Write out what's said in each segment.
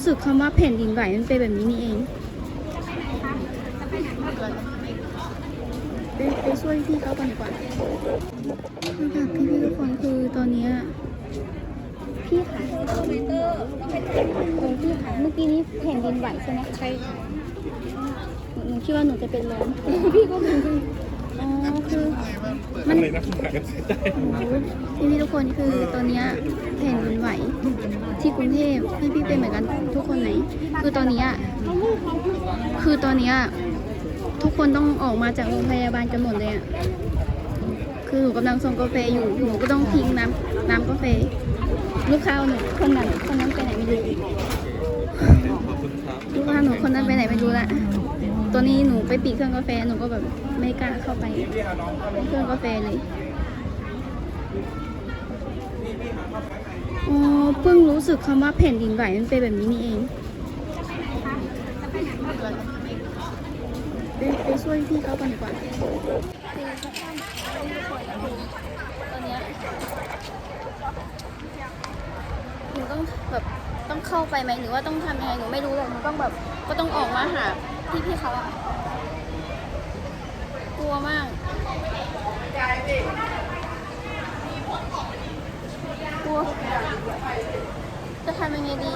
รู้สึกคำว่าแผ่นดินไหวมันเป็นแบบนี้นี่เองไปไปช่วยพี่เขาก่อนดีกว่าค่ะพี่พี่ๆทุกคนคือตอนเนี้ยพี่คะตรงพี่คะเมื่อกี้นี้แผ่นดินไหวใช่ไหมใช่หนูคิดว่าหนูจะเป็นลมพี่ก็เป็นอ๋อคือมันเลยนะหากันเสียใจพี่พี่ๆทุกคนคือตอนเนี้ยแผ่นดินไหว ที่กรุงเทพพี่พี่เป็นเหมือนกันทุกคนไหมคือตอนนี้ยคือตอนนี้ยทุกคนต้องออกมาจากโรงพยาบาลกันหมดเลยอะคือหนูกำลังส่งกาแฟอยู่หนูก็ต้องทิ้งน้ำน้ำกาแฟลูกค้าหนูคนนั้นคนนั้นไปไหนไม่รู้ลูกค้าหนูคนนั้นไปไหนไม่รู้ละตอนนี้หนูไปปิดเครื่องกาแฟหนูก็แบบไม่กล้าเข้าไปเครื่องกาแฟเลย อ๋อเพิ่ง รู้สึกคำว่าแผ่นดินไหวมันเป็นแบบนี้นี่เองไปไปช่วยพี่เขาก่อนดีกว่าตอนนี้หนูต้องแบบต้องเข้าไปไหมหรือว่าต้องทำยังไงหนูไม่รู้เลยหนูต้องแบบก็ต้องออกมาหาพี่พี่เขาอะกลัวมากลัวจะทำยังไงดี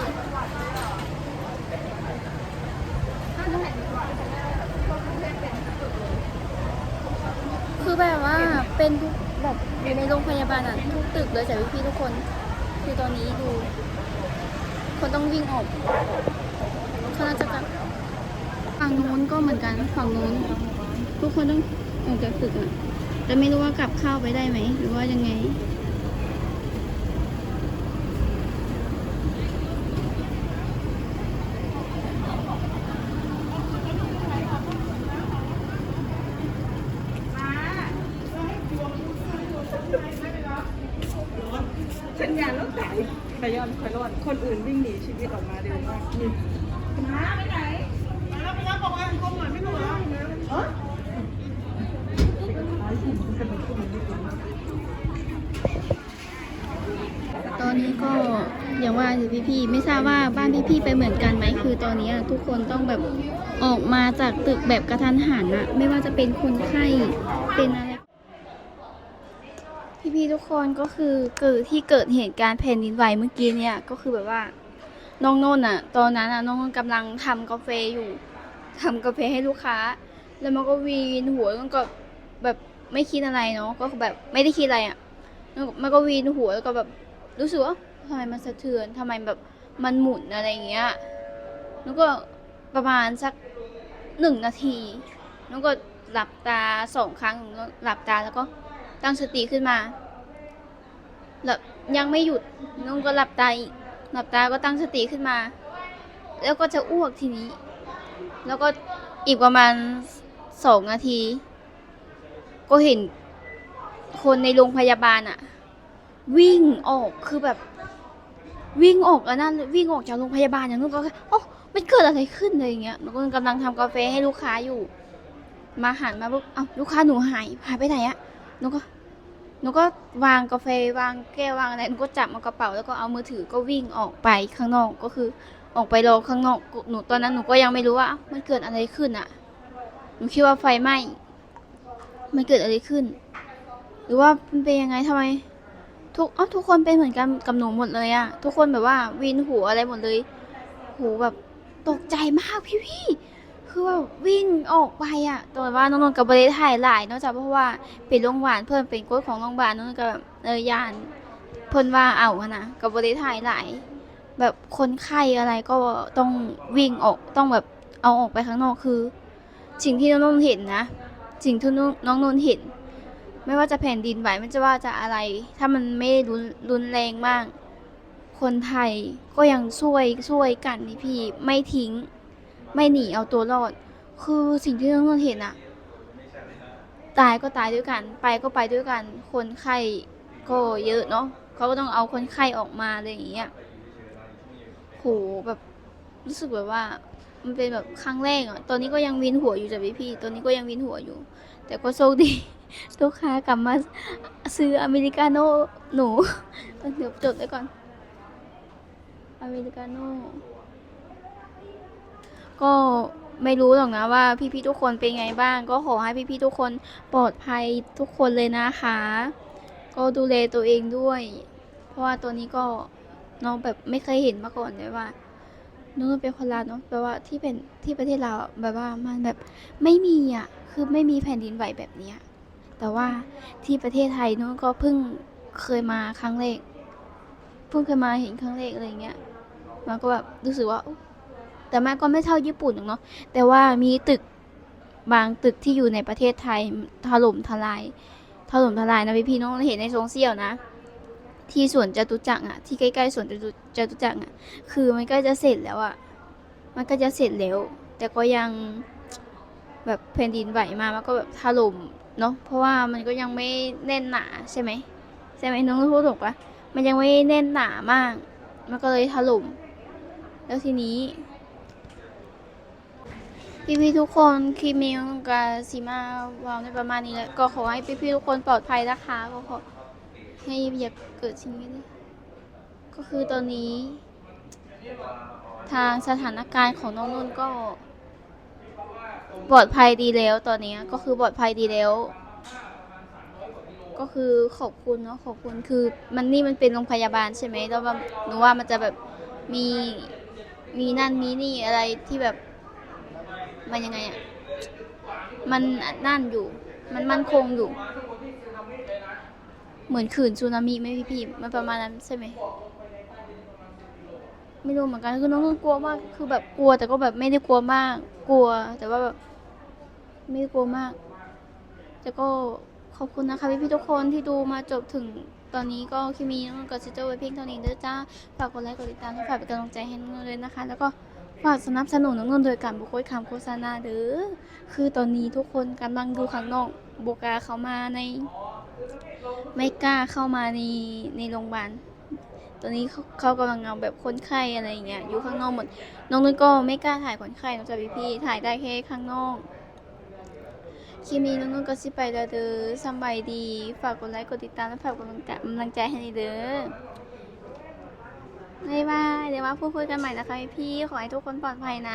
คือแบบว่าเป็นทุกแบบอยู่ในโรงพยาบาลอะทุกตึกเลยแต่พี่ๆทุกคน คือตอนนี้ดู คนต้องวิ่งออกเขาน่าจะกับฝั่งนู้นก็เหมือนกันฝั่งนู้นทุกคนต้องออกจากตึกอะแต่ไม่รู้ว่ากลับเข้าไปได้ไหมหรือว่ายังไง สัญญาณรถไถ ขย้อนขย้อนคนอื่นวิ่งหนีชีวิตออกมาเร็วมากนี่มาไปไหนมาแล้วไปรับบอกว่าเขาเหมือนไม่รู้แล้วเออตอนนี้ก็อย่างว่าสิพี่ๆไม่ทราบว่าบ้านพี่ๆไปเหมือนกันไหมคือตอนนี้ทุกคนต้องแบบออกมาจากตึกแบบกระทันหันอะไม่ว่าจะเป็นคนไข้เป็นอะไร พี่ๆทุกคนก็คือเกิดที่เกิดเหตุการณ์แผ่นดินไหวเมื่อกี้เนี่ยก็คือแบบว่าน้องโน่นอะตอนนั้นอะน้องโน่นกำลังทำกาแฟอยู่ทำกาแฟให้ลูกค้า แล้วมันก็วีนหัวมันก็แบบไม่คิดอะไรเนาะก็แบบไม่ได้คิดอะไรอะมันก็วีนหัวแล้วก็แบบรู้สึกว่าทำไมมันสะเทือนทำไมแบบมันหมุนอะไรอย่างเงี้ยแล้วก็ประมาณสักหนึ่งนาทีแล้วก็หลับตาสองครั้งหลับตาแล้วก็ตั้งสติขึ้นมา แล้วยังไม่หยุดน้องก็หลับตาอีกหลับตาก็ตั้งสติขึ้นมา แล้วก็จะอ้วกทีนี้ แล้วก็อีกประมาณสองนาที ก็เห็นคนในโรงพยาบาลอะวิ่งออกคือแบบ วิ่งออกอันนั้นวิ่งออกจากโรงพยาบาลอย่างนู้นก็โอ้มันเกิดอะไรขึ้นเลยอย่างเงี้ยหนูก็กำลังทำกาแฟให้ลูกค้าอยู่ มาหันมาปุ๊บเอ้าลูกค้าหนูหายหายไปไหนอะหนูก็ หนูก็วางกาแฟวางแก้ววางอะไรหนูก็จับเอากระเป๋าแล้วก็เอามือถือก็วิ่งออกไปข้างนอกก็คือออกไปรอข้างนอกหนูตอนนั้นหนูก็ยังไม่รู้ว่า มันเกิดอะไรขึ้นอะหนูคิดว่าไฟไหม้มันเกิดอะไรขึ้น หรือว่ามันเป็นยังไงทำไม ทุกอ๋อทุกคนเป็นเหมือนกันกับหนูหมดเลยอะทุกคนแบบว่าวินหัวอะไรหมดเลยโหแบบตกใจมากพี่พี่ คือว่าวิ่งออกไปอะแต่ว่าน้องนนท์กับบริถ่ายหลายเนอกจากเพราะว่าเป็นโรงพยาบาลเพิ่นเป็นกฎของโรงพยาบาลน้องนนท์ก็แบบเออยานเพิ่นว่าเอาอะนะกับบริถ่ายหลาย แบบคนไข้อะไรก็ต้องวิ่งออกต้องแบบเอาออกไปข้างนอกคือ สิ่งที่น้องนนท์เห็นนะ สิ่งที่น้องนนท์เห็น ไม่ว่าจะแผ่นดินไหวไม่จะว่าจะอะไร ถ้ามันไม่รุนรุนแรงมาก คนไทยก็ยังช่วยช่วยกันนี่พี่ไม่ทิ้ง ไม่หนีเอาตัวรอด คือสิ่งที่เราเห็นอะตายก็ตายด้วยกัน ไปก็ไปด้วยกัน คนไข้ก็เยอะเนาะเขาก็ต้องเอาคนไข้ออกมาอะไรอย่างเงี้ยโหแบบรู้สึกแบบว่า มันเป็นแบบครั้งแรกอะตอนนี้ก็ยังวินหัวอยู่จ้ะพี่พี่ตอนนี้ก็ยังวินหัวอยู่ แต่ก็โชคดีลูกค้ากลับมาซื้ออเมริกาโน่หนูเดี๋ยวจดไว้ก่อนอเมริกาโน่ ก็ไม่รู้หรอกนะว่าพี่ๆทุกคนเป็นไงบ้าง ก็ขอให้พี่ๆทุกคนปลอดภัยทุกคนเลยนะคะ ก็ดูแลตัวเองด้วย เพราะว่าตัวนี้ก็น้องแบบไม่เคยเห็นมาก่อนเลยว่าน้องเป็นคนลาวเนาะแปลว่าที่เป็นที่ประเทศเราวแบบว่ามันแบบไม่มีอะคือไม่มีแผ่นดินไหวแบบเนี้ยแต่ว่าที่ประเทศไทยน้องก็เพิ่งเคยมาครั้งแรกเพิ่งเคยมาเห็นครั้งแรกอะไรเงี้ยมันก็แบบรู้สึกว่า แต่มันก็ไม่เท่าญี่ปุ่นหรอกเนาะแต่ว่ามีตึกบางตึกที่อยู่ในประเทศไทยถล่มทลายถล่มทลายนะพี่พี่น้องเห็นในโซเชียลนะ ที่สวนจตุจักรอะที่ใกล้ๆสวนจตุจตุจักรอะคือมันก็จะเสร็จแล้วอะมันก็จะเสร็จแล้ว แต่ก็ยังแบบแผ่นดินไหวมามันก็แบบถล่มเนาะเพราะว่ามันก็ยังไม่แน่นหนาใช่ไหมใช่ไหมน้องพูดถูกปะมันยังไม่แน่นหนามาก มันก็เลยถล่มแล้วทีนี้ พี่ๆทุกคนคลิปนี้กับซีมาวางในประมาณนี้แหละก็ขอให้พี่ๆทุกคนปลอดภัยนะคะก็ขอให้อย่าเกิดสิ่งนี้ก็คือตอนนี้ ทางสถานการณ์ของน้องนุ่นก็ ปลอดภัยดีแล้วตอนนี้ก็คือปลอดภัยดีแล้ว ก็คือขอบคุณเนาะขอบคุณคือมันนี่มันเป็นโรงพยาบาลใช่ไหมแล้วหนูว่ามันจะแบบมีมีนั่นมีนี่อะไรที่แบบ มันยังไงอะ่ะ มันนั่นอยู่ มันมั่นคงอยู่ เหมือนขื่นสึนามิไหมพี่พี่มันประมาณนั้นใช่ไหม ไม่รู้เหมือนกัน คือน้องกลัวมาก คือแบบกลัวแต่ก็แบบไม่ได้กลัวมาก กลัว แต่ว่าแบบไม่ได้กลัวมาก แต่ก็ขอบคุณนะคะพี่พี่ๆทุกคนที่ดูมาจบถึงตอนนี้ก็คลิปนี้น้องนุ่นก็จะจบไว้เพียงเท่านี้เด้อจ้า ฝากกดไลค์กดติดตามและฝากเป็นกำลังใจให้น้องนุ่นเลยนะคะ แล้วก็ ฝากสนับสนุนน้องนนท์โดยการบุกโคยคำโฆษณาเด้อคือตอนนี้ทุกคนกำลังดูข้างนอกบกาเข้ามาใน ไม่กล้าเข้ามาในในโรงพยาบาลตอนนี้เขาเขากำลังเอาแบบคนไข้อะไรอย่างเงี้ยอยู่ข้างนอกหมด น้องนุ่นก็ไม่กล้าถ่ายคนไข้น้องจะพี่พี่ถ่ายได้แค่ข้างนอกคลิปนี้น้องนุ่นก็สิไปแล้วเด้อสบายดี ฝากกดไลค์กดติดตามและฝากกดกำลังใจให้เด้อ บ๊ายบายเดี๋ยวมาพูดคุยกันใหม่นะคะพี่ ขอให้ทุกคนปลอดภัยนะ